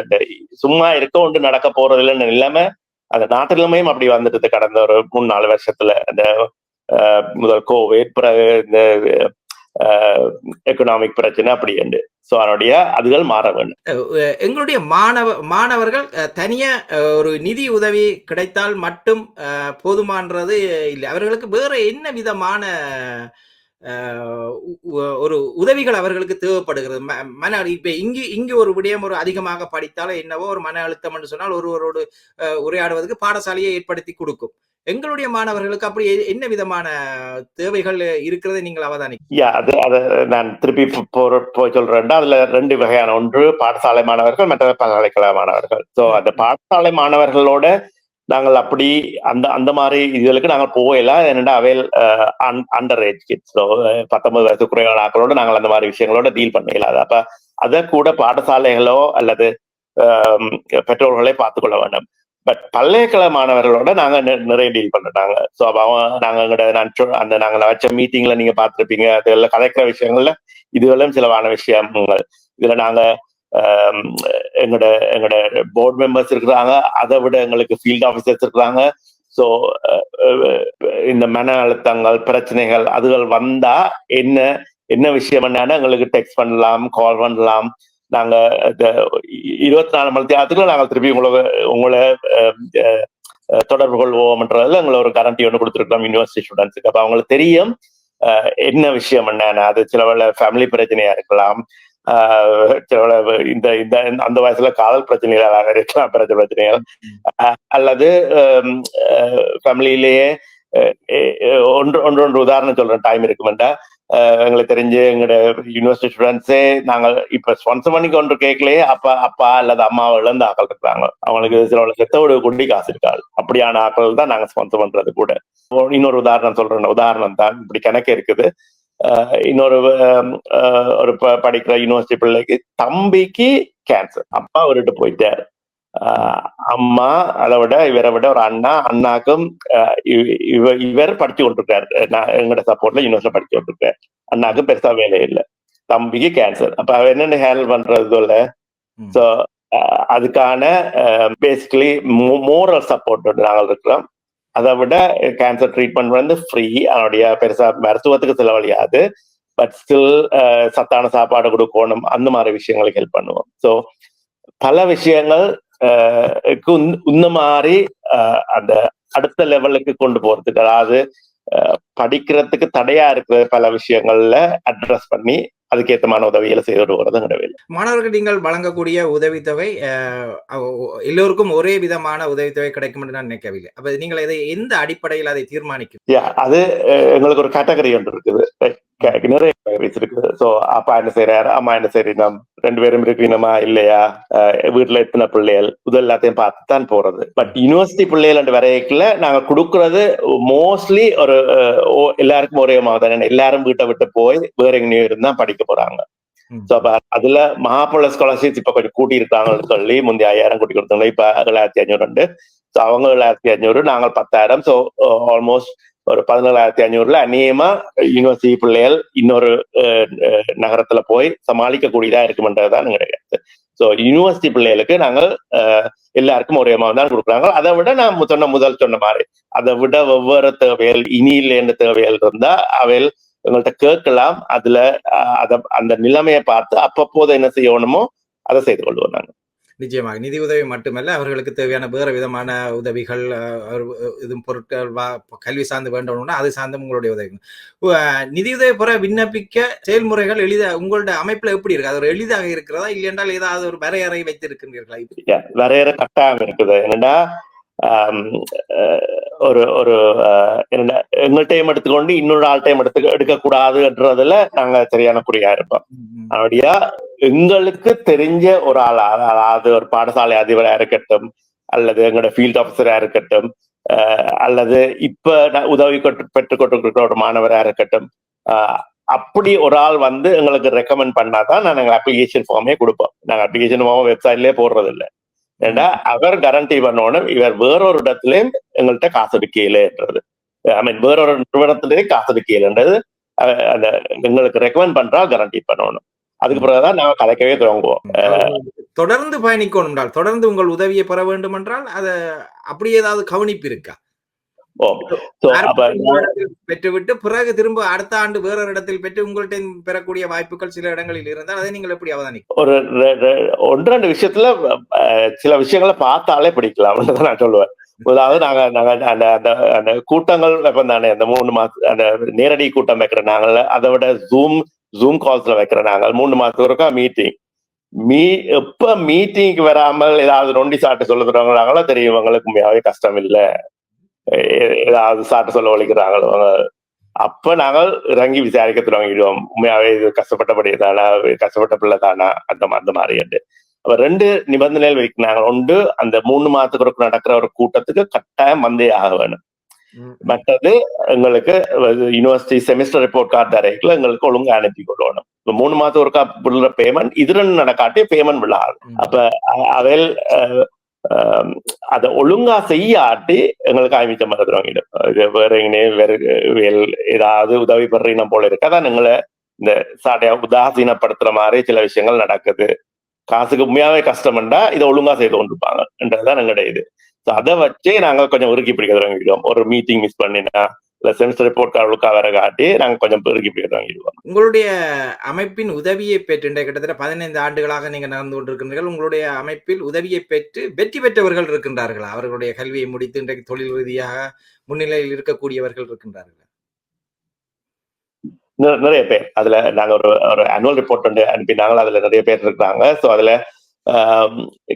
சும்மா இருக்க ஒன்று நடக்க போறது இல்லைன்னு இல்லாம அந்த நாட்டு அப்படி வந்துட்டு கடந்த ஒரு மூணு நாலு வருஷத்துல. அந்த ஆஹ், முதல் கோவிட் பிறகு இந்த எக்கனாமிக் பிரச்சனை அப்படி உண்டு. ஸோ அதனுடைய அதுகள் மாற வேண்டும். எங்களுடைய மாணவ மாணவர்கள் தனியா ஒரு நிதி உதவி கிடைத்தால் மட்டும் அஹ், போதுமான்றது இல்லை. அவர்களுக்கு வேற என்ன விதமான ஒரு உதவிகள் அவர்களுக்கு தேவைப்படுகிறது. மன இப்ப இங்கு இங்கு ஒரு விடயம் ஒரு அதிகமாக படித்தாலும் என்னவோ ஒரு மன அழுத்தம் என்று சொன்னால் ஒருவரோடு உரையாடுவதற்கு பாடசாலையை ஏற்படுத்தி கொடுக்கும். எங்களுடைய மாணவர்களுக்கு அப்படி என்ன விதமான தேவைகள் இருக்கிறதை நீங்கள் அவதானி யா அது அதை நான் திருப்பி போய் சொல்றேன்டா. அதுல ரெண்டு வகையான ஒன்று பாடசாலை மாணவர்கள் மற்ற பல்கலைக்கழக மாணவர்கள் ஸோ அந்த பாடசாலை மாணவர்களோட நாங்கள் அப்படி அந்த அந்த மாதிரி இதுகளுக்கு நாங்கள் போகலாம் என்னடா அவைல் அண்டர் ஏஜ் கிட்ஸ் பத்தொன்பது வயசு குறைவான ஆக்களோட நாங்கள் அந்த மாதிரி விஷயங்களோட டீல் பண்ணலாம் அப்ப அதை கூட பாடசாலைகளோ அல்லது பெற்றோர்களே பார்த்துக்கொள்ள வேண்டும். பட் பல்கலைக்கழக மாணவர்களோட நாங்க நிறைய டீல் பண்ணிட்டாங்க ஸோ அப்ப அவன் நாங்க எங்கட சொ- அந்த நாங்க வச்ச மீட்டிங்ல நீங்க பார்த்துருப்பீங்க அதுல கதைக்கிற விஷயங்கள்ல இதுகளும் சிலவான விஷயங்கள். இதுல நாங்க எங்களோட எங்களோட போர்ட் மெம்பர்ஸ் இருக்கிறாங்க. அதை விட எங்களுக்கு ஃபீல்ட் ஆஃபீஸர்ஸ் இருக்கிறாங்க. ஸோ இந்த மன அழுத்தங்கள் பிரச்சனைகள் அதுகள் வந்தா என்ன என்ன விஷயம் என்னன்னா எங்களுக்கு டெக்ஸ்ட் பண்ணலாம் கால் பண்ணலாம். நாங்க இருபத்தி நாலு மணி நேரத்துக்குள்ள நாங்கள் திருப்பி உங்களை உங்களை தொடர்பு கொள்வோம்ன்றதுல எங்களை ஒரு கரண்டி ஒன்று கொடுத்துருக்கோம் யூனிவர்சிட்டி ஸ்டூடெண்ட்ஸுக்கு அப்ப அவங்களுக்கு தெரியும் அஹ், என்ன விஷயம் என்னன்னு அது சில வேளை ஃபேமிலி பிரச்சனையா இருக்கலாம். இந்த இந்த அந்த வயசுல காதல் பிரச்சனைகளாக இருக்கலாம் பிறந்த பிரச்சனைகள். அல்லது ஃபேமிலியிலேயே ஒன்று ஒன்று ஒன்று உதாரணம் சொல்றேன். டைம் இருக்குமெண்டா. எங்களுக்கு தெரிஞ்சு எங்களோட யூனிவர்சிட்டி ஸ்டூடெண்ட்ஸே நாங்கள் இப்ப ஸ்பான்சர் பண்ணி கொண்டு கேட்கலையே அப்பா அப்பா அல்லது அம்மாவை இழந்த ஆக்கள் இருக்கிறாங்க. அவங்களுக்கு சில செத்த விட குண்டி காசு இருக்காது. அப்படியான ஆக்கள் தான் நாங்க ஸ்பான்சர் பண்றது கூட. இன்னொரு உதாரணம் சொல்றேன். உதாரணம் தான். இப்படி கணக்கு இருக்குது. இன்னொரு ஒரு படிக்கிற யூனிவர்சிட்டி பிள்ளைக்கு தம்பிக்கு கேன்சர் அப்பா அவர்கிட்ட போயிட்டாரு. அம்மா அதை விட இவரை விட ஒரு அண்ணா அண்ணாக்கும் இவர் படிச்சு கொண்டிருக்காரு. நான் எங்களோட சப்போர்ட்ல யூனிவர்சிட்டி படிச்சு கொண்டிருக்காரு. அண்ணாக்கும் பெருசா வேலை இல்லை. தம்பிக்கு கேன்சர் அப்ப அவ என்னென்ன ஹேண்டில் பண்றதுல ஸோ அதுக்கான பேசிக்கலி மோரல் சப்போர்ட் நாங்கள் இருக்கிறோம். அதை விட கேன்சர் ட்ரீட்மெண்ட் வந்து ஃப்ரீ அதனுடைய பெருசா மருத்துவத்துக்கு செலவழியாது. பட் ஸ்டில் சத்தான சாப்பாடு கொடுக்கணும். அந்த மாதிரி விஷயங்களுக்கு ஹெல்ப் பண்ணுவோம். ஸோ பல விஷயங்கள் இந்த மாதிரி அந்த அடுத்த லெவலுக்கு கொண்டு போறதுக்கு அதாவது படிக்கிறதுக்கு தடையா இருக்கிற பல விஷயங்கள்ல அட்ரஸ் பண்ணி அதுக்கேற்றமான உதவிகளை செய்து வருவது கிடையாது மாணவர்கள் நீங்கள் வழங்கக்கூடிய உதவித்தொகை எல்லோருக்கும் ஒரே விதமான உதவித்தொகை கிடைக்கும் என்று நான் நினைக்கவில்லை. அப்ப நீங்கள் இதை எந்த அடிப்படையில் அதை தீர்மானிக்கும்? அது எங்களுக்கு ஒரு கேட்டகரி ஒன்று இருக்குது. நிறைய இருக்குது ஸோ அப்பா என்ன செய்யறாரு அம்மா என்ன செய்யறோம் ரெண்டு பேரும் இருக்கணுமா இல்லையா வீட்டுல எத்தனை பிள்ளைகள் இது எல்லாத்தையும் பார்த்து தான் போறது பட் யூனிவர்சிட்டி பிள்ளைகள் வரைக்குள்ள நாங்க கொடுக்கறது மோஸ்ட்லி ஒரு எல்லாருக்கும் ஒரே மாதிரி எல்லாரும் வீட்டை விட்டு போய் வேற எங்கேயும் இருந்தா படிக்க போறாங்க அதுல மகாபல ஸ்காலர்ஷிப் இப்ப கொஞ்சம் கூட்டி இருக்காங்கன்னு சொல்லி முந்தைய ஐயாயிரம் கூட்டி கொடுத்தாங்க இப்ப ஏழாயிரத்தி அஞ்சூறு உண்டு ஸோ அவங்க ஏழாயிரத்தி அஞ்சூறு நாங்கள் பத்தாயிரம் ஸோ ஆல்மோஸ்ட் ஒரு பதினேழாயிரத்தி ஐநூறுல அநேகமா யூனிவர்சிட்டி பிள்ளைகள் இன்னொரு நகரத்துல போய் சமாளிக்கக்கூடியதா இருக்குமென்றதுதான் கிடையாது ஸோ யூனிவர்சிட்டி பிள்ளைகளுக்கு நாங்கள் எல்லாருக்கும் ஒரே மாதிரி தான் கொடுக்குறாங்க. அதை விட நான் சொன்ன முதல் சொன்ன மாதிரி அதை விட வெவ்வேறு தேவைகள் இனியிலேருந்து தேவைகள் இருந்தா அவைகள் எங்கள்கிட்ட கேட்கலாம். அதுல அத அந்த நிலைமையை பார்த்து அப்பப்போது என்ன செய்யணுமோ அதை செய்து கொள்வோம் நாங்கள் நிச்சயமாக. நிதி உதவி மட்டுமல்ல அவர்களுக்கு தேவையான வேறு விதமான உதவிகள் இது பொருட்கள் வா கல்வி சார்ந்து வேண்டும்னா அது சார்ந்து உங்களுடைய உதவி நிதி உதவி பெற விண்ணப்பிக்க செயல்முறைகள் எளிதா உங்களோட அமைப்புல எப்படி இருக்கு? அது ஒரு எளிதாக இருக்கிறதா இல்லை என்றால் ஏதாவது ஒரு வரையறை வைத்திருக்கின்றீர்களா? வரையறை கட்டாயம் இருக்குது. என்னன்னா ஒரு ஒரு எங்கள்கிட்டையும் எடுத்துக்கொண்டு இன்னொரு ஆள்கிட்டையும் எடுத்து எடுக்கக்கூடாதுன்றதுல நாங்க சரியான குறியா இருப்போம் அப்படியா எங்களுக்கு தெரிஞ்ச ஒரு ஆள் அதாவது ஒரு பாடசாலை அதிபரா இருக்கட்டும் அல்லது எங்களோட ஃபீல்ட் ஆஃபீஸரா இருக்கட்டும் அல்லது இப்ப உதவி பெற்றுக் கொண்டிருக்கிற ஒரு மாணவரா இருக்கட்டும் அப்படி ஒரு ஆள் வந்து எங்களுக்கு ரெக்கமெண்ட் பண்ணாதான் நாங்கள் அப்ளிகேஷன் ஃபார்மே கொடுப்போம் நாங்கள் அப்ளிகேஷன் ஃபார்ம் வெப்சைட்லயே போடுறது இல்லை ஏன்னா அவர் கரண்டி பண்ணணும் இவர் வேறொரு இடத்துலயும் எங்கள்கிட்ட காசு எடுக்கலன்றது ஐ மீன் வேறொரு நிறுவனத்திலேயே காசு எடுக்கலன்றது அந்த எங்களுக்கு ரெக்கமெண்ட் பண்றா கரண்டி பண்ணணும். அதுக்கு பிறகுதான் நாங்க கலைக்கவே தொடங்குவோம் தொடர்ந்து பயணிக்கணும் என்றால் தொடர்ந்து உங்கள் உதவியை பெற வேண்டும் என்றால் அது அப்படி ஏதாவது கவனிப்பு இருக்கா? பெற்றுவிட்டு பிறகு திரும்ப அடுத்த ஆண்டு வேறொரு இடத்தில் பெற்று உங்கள்கிட்ட பெறக்கூடிய வாய்ப்புகள் சில இடங்களில் இருந்தால் அதை நீங்கள் எப்படி அவதானிக்க ஒரு ஒன்று ரெண்டு விஷயத்துல சில விஷயங்களை பார்த்தாலே பிடிக்கலாம். நான் சொல்லுவேன். முதலாவது நாங்க நாங்க அந்த அந்த அந்த கூட்டங்கள் வைப்போம் தானே அந்த மூணு மாசம் அந்த நேரடி கூட்டம் வைக்கிற நாங்கள் அதை விட ஜூம் ஜூம் கால்ஸ்ல வைக்கிற நாங்கள் மூணு மாசத்துக்கு மீட்டிங் மீ எப்ப மீட்டிங்க்கு வராமல் ஏதாவது நொண்டி சாட்டு சொல்ல சொல்றாங்களோ தெரியும். இவங்களுக்கு உண்மையாவே கஷ்டம் இல்லை. ஏதாவது சாட்டு சொல்ல ஒழிக்கிறாங்களோ. அப்ப நாங்கள் இறங்கி விசாரிக்க தொடங்கிடுவோம். உண்மையாவே இது கஷ்டப்பட்டபடி தானா? கஷ்டப்பட்ட பிள்ளை தானா? அந்த அந்த மாதிரி அப்ப ரெண்டு நிபந்தனைகள் வைக்கிறாங்க ஒன்று அந்த மூணு மாதத்துக்கு நடக்கிற ஒரு கூட்டத்துக்கு கட்டாயம் வந்தே ஆக வேணும் மற்றது எங்களுக்கு யூனிவர்சிட்டி செமிஸ்டர் ரிப்போர்ட் கார்டு அறைக்குள்ள எங்களுக்கு ஒழுங்கா அனுப்பி கொள்ளணும். இப்ப மூணு மாதம் ஒருக்கா விழுற பேமெண்ட் இது ரெண்டு நடக்காட்டி பேமெண்ட் விழாது. அப்ப அவையில் அதை ஒழுங்கா செய்யாட்டி எங்களுக்கு ஆய்விச்ச மருந்து வாங்கிடும் வேற எங்கே வேற வேல் ஏதாவது உதவி பெறீங்க போல இருக்கு அதான் எங்களை இந்த சாட்டையா உதாசீனப்படுத்துற மாதிரி சில விஷயங்கள் நடக்குது காசுக்கு உண்மையாவே கஷ்டம்டா இதை ஒழுங்கா செய்து கொண்டிருப்பாங்க என்றதுதான் எங்களுடைய இது அதை வச்சே நாங்க கொஞ்சம் உருக்கி பிடிக்க தொடங்கிடுவோம் ஒரு மீட்டிங் மிஸ் பண்ணினா இல்ல செமிஸ்டர் ரிப்போர்ட் கார்டுக்கா வேற காட்டி நாங்க கொஞ்சம் பெருக்கி பிடிக்க தொடங்கிடுவோம் உங்களுடைய அமைப்பின் உதவியை பெற்று கிட்டத்தட்ட பதினைந்து ஆண்டுகளாக நீங்க நடந்து கொண்டிருக்கிறீர்கள் உங்களுடைய அமைப்பில் உதவியை பெற்று வெற்றி பெற்றவர்கள் இருக்கின்றார்களா? அவர்களுடைய கல்வியை முடித்து இன்றைக்கு தொழில் ரீதியாக முன்னிலையில் இருக்கக்கூடியவர்கள் இருக்கின்றார்கள்? நிற- நிறைய பேர். அதுல நாங்க ஒரு ஒரு அனுவல் ரிப்போர்ட் வந்து அனுப்பினாங்க அதுல நிறைய பேர் இருக்கிறாங்க. ஸோ அதுல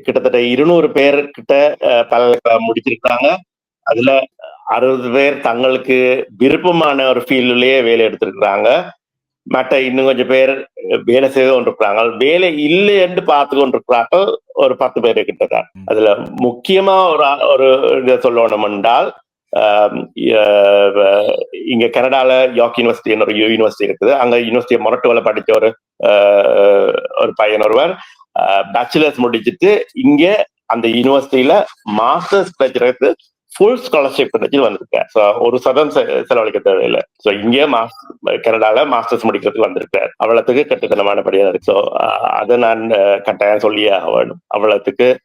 கிட்டத்தட்ட இருநூறு பேர் கிட்ட பல்கலைக்கழகம் முடிச்சிருக்காங்க அதுல அறுபது பேர் தங்களுக்கு விருப்பமான ஒரு ஃபீல்ட்லயே வேலை எடுத்திருக்கிறாங்க. மற்ற இன்னும் கொஞ்சம் பேர் வேலை செய்து கொண்டிருக்கிறாங்க. வேலை இல்லை என்று பார்த்து கொண்டிருக்கிறார்கள். ஒரு பத்து பேர் கிட்டத்தட்ட அதுல முக்கியமா ஒரு ஒரு இதை சொல்லணும் என்றால் இங்க கனடால யாக் யூனிவர்சிட்டின்னு ஒரு யூனிவர்சிட்டி இருக்குது. அங்க யூனிவர்சிட்டி மொரட்டுவல படிச்ச ஒரு ஒரு பையன் ஒருவர் பேச்சுலர்ஸ் முடிச்சிட்டு இங்க அந்த யூனிவர்சிட்டியில மாஸ்டர்ஸ் படிக்கிறதுக்கு ஃபுல் ஸ்காலர்ஷிப் கிடைச்சி வந்திருக்கேன் ஸோ ஒரு சதம் செ- செலவழிக்க தேவையில்லை. ஸோ இங்கே மாஸ் கனடால மாஸ்டர்ஸ் முடிக்கிறதுக்கு வந்திருக்கார். அவ்வளவுக்கு கட்டுத்தனமானபடியா இருக்கு. ஸோ அதை நான் கட்டாயம் சொல்லியே வேணும் அவ்வளவுக்கு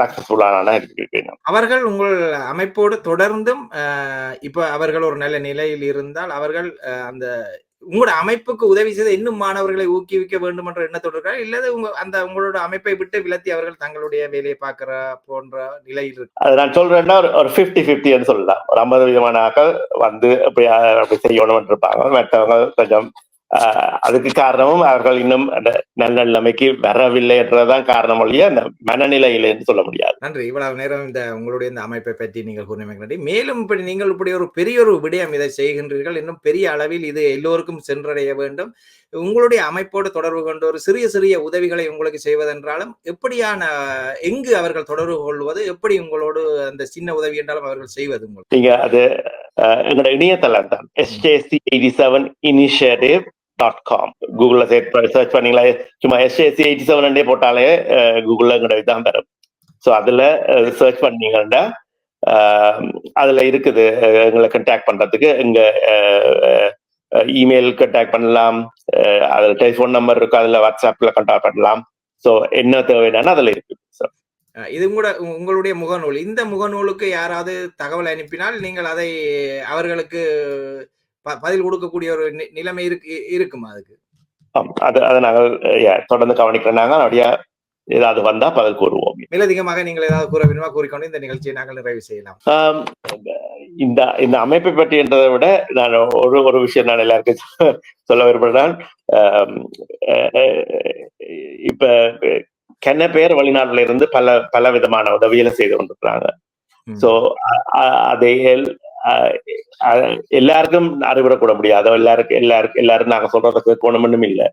சக்சஸ்ஃபுல்லான இருக்கேன் அவர்கள் உங்கள் அமைப்போடு தொடர்ந்தும் இப்போ இப்ப அவர்கள் ஒரு நல்ல நிலையில் இருந்தால் அவர்கள் அந்த உங்களோட அமைப்புக்கு உதவி செய்த இன்னும் மாணவர்களை ஊக்குவிக்க வேண்டும் என்ற எண்ணத்தோடு இருக்கிறார் இல்லது உங்க அந்த உங்களோட அமைப்பை விட்டு விலத்தி அவர்கள் தங்களுடைய வேலையை பார்க்கிற போன்ற நிலையில் இருக்கு? அது நான் சொல்றேன்னா ஒரு- ஒரு ஃபிஃப்டி ஃபிஃப்டின்னு சொல்லலாம். ஒரு ஐம்பது விதமான ஆக்கள் வந்து அப்படி அப்படி செய்யணும்னு இருப்பாங்க. மற்றவங்க கொஞ்சம் அதுக்கு காரணமும் அவர்கள் இன்னும் அந்த நல்ல நிலைமைக்கு வரவில்லை என்றதான் காரணம் ஒழிய அந்த மனநிலை இல்லைன்னு சொல்ல முடியாது. நன்றி. இவ்வளவு நேரம் இந்த உங்களுடைய இந்த அமைப்பை பற்றி நீங்கள் நன்றி. மேலும் இப்படி நீங்கள் இப்படி ஒரு பெரிய ஒரு விடயம் இதை செய்கின்றீர்கள். இன்னும் பெரிய அளவில் இது எல்லோருக்கும் சென்றடைய வேண்டும். உங்களுடைய அமைப்போடு தொடர்பு கொண்டு ஒரு சிறிய சிறிய உதவிகளை உங்களுக்கு செய்வதென்றாலும் எப்படியான எங்கு அவர்கள் தொடர்பு கொள்வது எப்படி உங்களோடு அந்த சின்ன உதவி என்றாலும் அவர்கள் செய்வது உங்களுக்கு? நீங்க அது எங்களோட இணையதளம் தான். SJC eighty seven initiative dot com கூகுள்ல சர்ச் பண்ணீங்களா? சும்மா எஸ்ஜேசி எயிட்டி செவன் போட்டாலே அஹ், கூகுள்ல எங்களோட வரும். ஸோ அதுல சர்ச் பண்ணீங்கன்னா அஹ், அதுல இருக்குது. எங்களை கண்டாக்ட் பண்றதுக்கு எங்க இமெயில் கண்டாக்ட் பண்ணலாம். அதில் அதுல டெலிஃபோன் நம்பர் இருக்கு அதுல வாட்ஸ்அப்ல கண்டாக்ட் பண்ணலாம். ஸோ என்ன தேவைன்னா அதுல இருக்கு. ஸோ இது கூட உங்களுடைய முகநூல். இந்த முகநூலுக்கு யாராவது தகவல் அனுப்பினால் நீங்கள் அதை அவர்களுக்கு பதில் கொடுக்கக்கூடிய ஒரு நிலைமை இருக்கு இருக்குமா அதுக்கு? அது அதை நாங்கள் தொடர்ந்து கவனிக்கிறோம் நாங்கள் அப்படியே ஏதாவது வந்தா பதில் கூறுவோம். மேலதிகமாக நீங்கள் ஏதாவது கூற விரும்ப கூறிக்கொண்டு இந்த நிகழ்ச்சியை நாங்கள் நிறைவு செய்யலாம். இந்த இந்த அமைப்பை பற்றி என்றதை விட நான் ஒரு ஒரு விஷயம் நான் எல்லாருக்கும் சொல்ல- விரும்புகிறேன். இப்ப கென்ன பேர் வெளிநாட்டுல இருந்து பல பல விதமான உதவிகளை செய்து கொண்டிருக்கிறாங்க. சோ அதை எல்லாருக்கும் அறிவிடக்கூட முடியாது. எல்லாருக்கும் எல்லாருக்கும் எல்லாரும் நாங்க சொல்றதை கேட்கணும்னு இல்லை.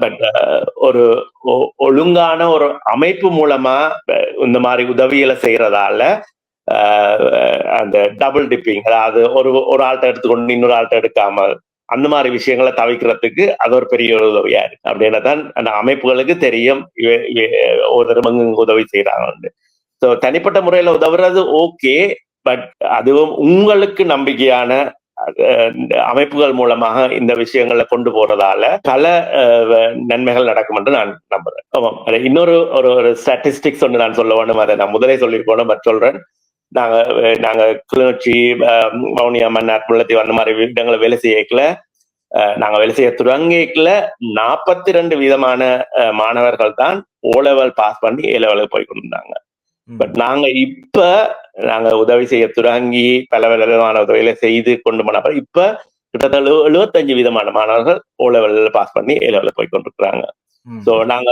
பட் ஒரு ஒ- ஒழுங்கான ஒரு அமைப்பு மூலமா இந்த மாதிரி உதவிகளை செய்யறதால ஆஹ் அந்த டபுள் டிப்பிங் அதாவது ஒரு ஒரு ஆள்கிட்ட எடுத்துக்கொண்டு இன்னொரு ஆள்கிட்ட எடுக்காம அந்த மாதிரி விஷயங்களை தவிக்கிறதுக்கு அது ஒரு பெரிய ஒரு உதவியா இருக்கு. அப்படின்னா தான் அந்த அமைப்புகளுக்கு தெரியும் ஒரு இவ- உதவி செய்யறாங்க ஸோ தனிப்பட்ட முறையில உதவுறது ஓகே பட் அதுவும் உங்களுக்கு நம்பிக்கையான இந்த அமைப்புகள் மூலமாக இந்த விஷயங்களை கொண்டு போறதால பல நன்மைகள் நடக்கும் என்று நான் நம்புறேன். ஆமாம். இன்னொரு ஒரு ஒரு ஸ்டாட்டிஸ்டிக்ஸ் ஒன்று நான் சொல்ல வேணும். அதை நான் முதலே சொல்லியிருக்கணும் பட் சொல்றேன். நாங்க நாங்க கிளிநொச்சி அஹ், வவுனியா மன்னார் முல்லத்தீவு அந்த மாதிரி இடங்களை வேலை செய்யக்கல. நாங்க வேலை செய்ய தொடங்கிக்கல. நாற்பத்தி ரெண்டு விதமான மாணவர்கள் தான் ஓ லெவல் பாஸ் பண்ணி ஏ லெவலுக்கு போய் கொண்டிருந்தாங்க. பட் நாங்க இப்ப நாங்க உதவி செய்ய தொடங்கி பல விதமான உதவிகளை செய்து கொண்டு போனப்ப இப்ப கிட்டத்தட்ட எழு- எழுபத்தஞ்சு விதமான மாணவர்கள் ஓ லெவல்ல பாஸ் பண்ணி ஏ லெவலில் போய் கொண்டிருக்கிறாங்க. சோ நாங்க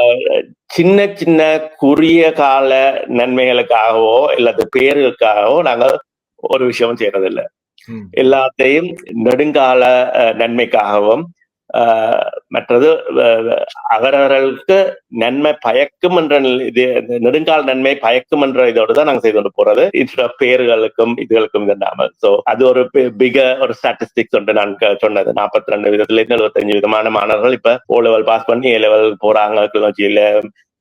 சின்ன சின்ன குறுகிய கால நன்மைகளுக்காகவோ இல்லது பேர்களுக்காகவோ நாங்க ஒரு விஷயமும் செய்யறதில்ல. எல்லாத்தையும் நெடுங்கால நன்மைக்காகவும் மற்றது அஹ், அவரவர்களுக்கு நன்மை பயக்கும் என்ற இது நெடுங்கால் நெடுங்கால நன்மை பயக்கும் என்ற இதோடு தான் நாங்க செய்து கொண்டு போறது. இதோட பேர்களுக்கும் இதுகளுக்கும் இல்லாமல் ஸோ அது ஒரு பிக ஒரு ஸ்டாட்டிஸ்டிக்ஸ் ஒன்று நான் சொன்னது. நாற்பத்தி ரெண்டு விதத்துல இருந்து எழுபத்தஞ்சு விதமான மாணவர்கள் இப்ப ஓ லெவல் பாஸ் பண்ணி ஏ லெவல் போறாங்க. கிளிநொச்சியில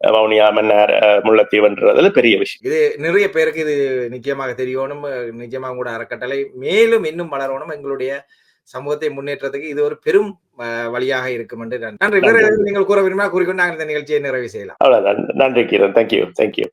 வவுனியா மன்னர் அஹ், முல்லைத்தீவுன்றதுல பெரிய விஷயம். இது நிறைய பேருக்கு இது நிச்சயமாக தெரியணும் நிச்சயமாக கூட அறக்கட்டளை. மேலும் இன்னும் வளரணும். எங்களுடைய சமூகத்தை முன்னேற்றத்துக்கு இது ஒரு பெரும் வழியாக இருக்கும் என்று நான் நன்றி. நீங்கள் கூற விரும்பினா கூறிக்கொண்டு நாங்கள் இந்த நிகழ்ச்சியை நிறைவு செய்யலாம். நன்றி கிரண் தேங்க்யூ தேங்க்யூ